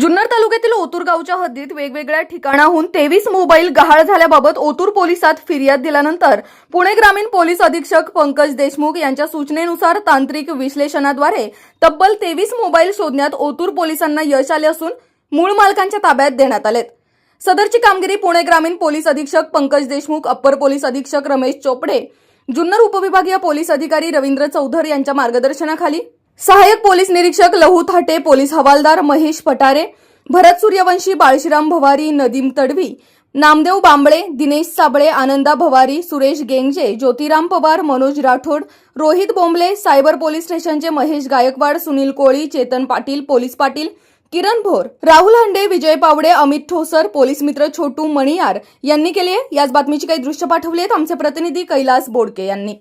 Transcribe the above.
जुन्नर तालुक्यातील ओतूर गावच्या हद्दीत वेगवेगळ्या ठिकाणाहून तेवीस मोबाईल गहाळ झाल्याबाबत ओतूर पोलिसात फिर्याद दिल्यानंतर पुणे ग्रामीण पोलीस अधीक्षक पंकज देशमुख यांच्या सूचनेनुसार तांत्रिक विश्लेषणाद्वारे तब्बल तेवीस मोबाईल शोधण्यात ओतूर पोलिसांना यश आले असून मूळ मालकांच्या ताब्यात देण्यात आलेत. सदरची कामगिरी पुणे ग्रामीण पोलीस अधीक्षक पंकज देशमुख अप्पर पोलीस अधीक्षक रमेश चोपडे जुन्नर उपविभागीय पोलीस अधिकारी रवींद्र चौधर यांच्या मार्गदर्शनाखाली सहाय्यक पोलीस निरीक्षक Lahu Thate police havaldar Mahesh Patare Bharat Suryavanshi Balshiram Bhawari Nadeem Tadvi Namdev Bambale Dinesh Sable Ananda Bhawari Suresh Gengaje Jyotiram Pawar Manoj Rathod Rohit Bombale cyber police स्टेशनचे Mahesh Gaikwad Sunil Koli Chetan Patil police Patil Kiran Bhor Rahul Hande Vijay Pawde Amit Thosar police मित्र छोटू मणियार यांनी केली आहे याच बातमीची काही दृश्य पाठवली आहेत आमचे प्रतिनिधी कैलास बोडके यांनी.